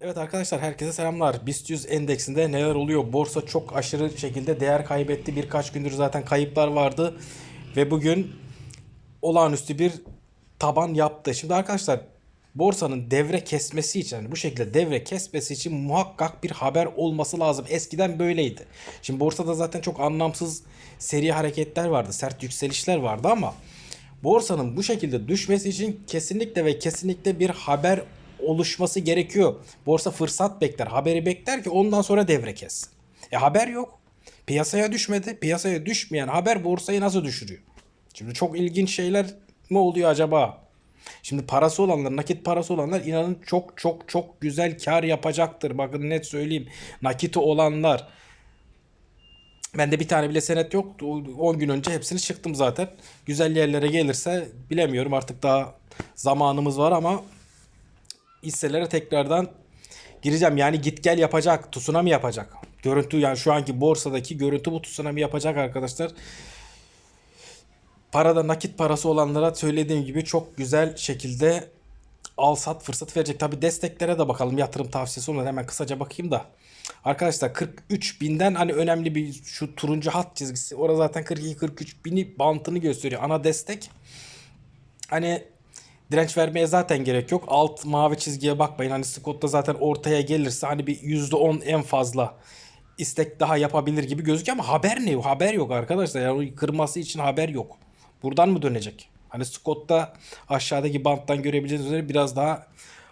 Evet arkadaşlar herkese selamlar. BIST 100 endeksinde neler oluyor? Borsa çok aşırı şekilde değer kaybetti. Birkaç gündür zaten kayıplar vardı. Ve bugün olağanüstü bir taban yaptı. Şimdi arkadaşlar borsanın devre kesmesi için yani bu şekilde devre kesmesi için muhakkak bir haber olması lazım. Eskiden böyleydi. Şimdi borsada zaten çok anlamsız seri hareketler vardı. Sert yükselişler vardı ama borsanın bu şekilde düşmesi için kesinlikle ve kesinlikle bir haber oluşması gerekiyor. Borsa fırsat bekler, haberi bekler ki ondan sonra devre kessin. E haber yok. Piyasaya düşmedi. Piyasaya düşmeyen haber borsayı nasıl düşürüyor? Şimdi çok ilginç şeyler mi oluyor acaba? Şimdi parası olanlar, nakit parası olanlar inanın çok çok çok güzel kar yapacaktır. Bakın net söyleyeyim. Nakiti olanlar. Bende bir tane bile senet yok. 10 gün önce hepsini çıktım zaten. Güzel yerlere gelirse bilemiyorum artık daha zamanımız var ama hisselere tekrardan gireceğim. Yani git gel yapacak. Tsunami yapacak. Görüntü yani şu anki borsadaki görüntü bu tsunami yapacak arkadaşlar. Parada nakit parası olanlara söylediğim gibi çok güzel şekilde al sat fırsat verecek. Tabi desteklere de bakalım yatırım tavsiyesi olmadan hemen kısaca bakayım da. Arkadaşlar 43 binden hani önemli bir şu turuncu hat çizgisi. Orada zaten 42-43 bini bantını gösteriyor. Ana destek. Hani direnç vermeye zaten gerek yok. Alt mavi çizgiye bakmayın. Hani Scott'ta zaten ortaya gelirse hani bir %10 en fazla istek daha yapabilir gibi gözüküyor ama haber ne? Haber yok arkadaşlar. Yani kırması için haber yok. Buradan mı dönecek? Hani Scott'ta aşağıdaki banttan görebileceğiniz üzere biraz daha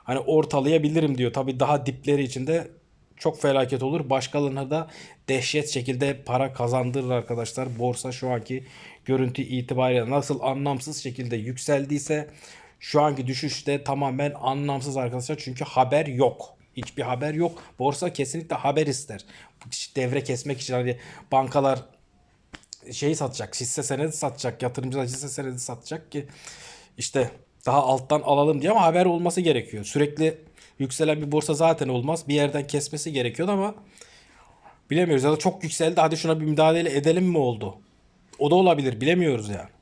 hani ortalayabilirim diyor. Tabii daha dipleri içinde çok felaket olur. Başkalarına da dehşet şekilde para kazandırır arkadaşlar. Borsa şu anki görüntü itibariyle nasıl anlamsız şekilde yükseldiyse şu anki düşüşte tamamen anlamsız arkadaşlar. Çünkü haber yok. Hiçbir haber yok. Borsa kesinlikle haber ister. Devre kesmek için hani bankalar şeyi satacak. Hisse senedi satacak. Yatırımcılar hisse senedi satacak ki işte daha alttan alalım diye ama haber olması gerekiyor. Sürekli yükselen bir borsa zaten olmaz. Bir yerden kesmesi gerekiyordu ama bilemiyoruz. Ya da çok yükseldi hadi şuna bir müdahale edelim mi oldu? O da olabilir. Bilemiyoruz yani.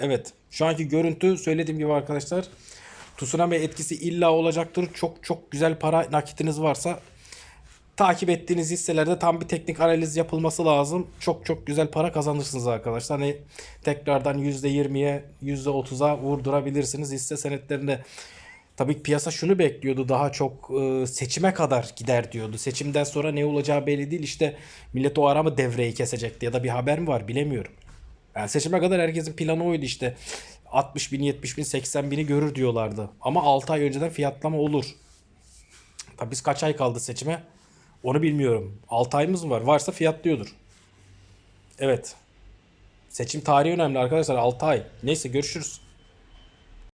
Evet. Şu anki görüntü söylediğim gibi arkadaşlar tsunami etkisi illa olacaktır. Çok çok güzel para nakitiniz varsa takip ettiğiniz hisselerde tam bir teknik analiz yapılması lazım. Çok çok güzel para kazanırsınız arkadaşlar. Hani tekrardan %20'ye %30'a vurdurabilirsiniz hisse senetlerinde. Tabii piyasa şunu bekliyordu daha çok e, seçime kadar gider diyordu. Seçimden sonra ne olacağı belli değil. İşte millet o ara mı devreyi kesecekti ya da bir haber mi var bilemiyorum. Yani seçime kadar herkesin planı oydu işte. 60 bin, 70 bin, 80 bini görür diyorlardı. Ama 6 ay önceden fiyatlama olur. Tabii biz kaç ay kaldı seçime? Onu bilmiyorum. 6 ayımız mı var? Varsa fiyatlıyordur. Evet. Seçim tarihi önemli arkadaşlar. 6 ay. Neyse görüşürüz.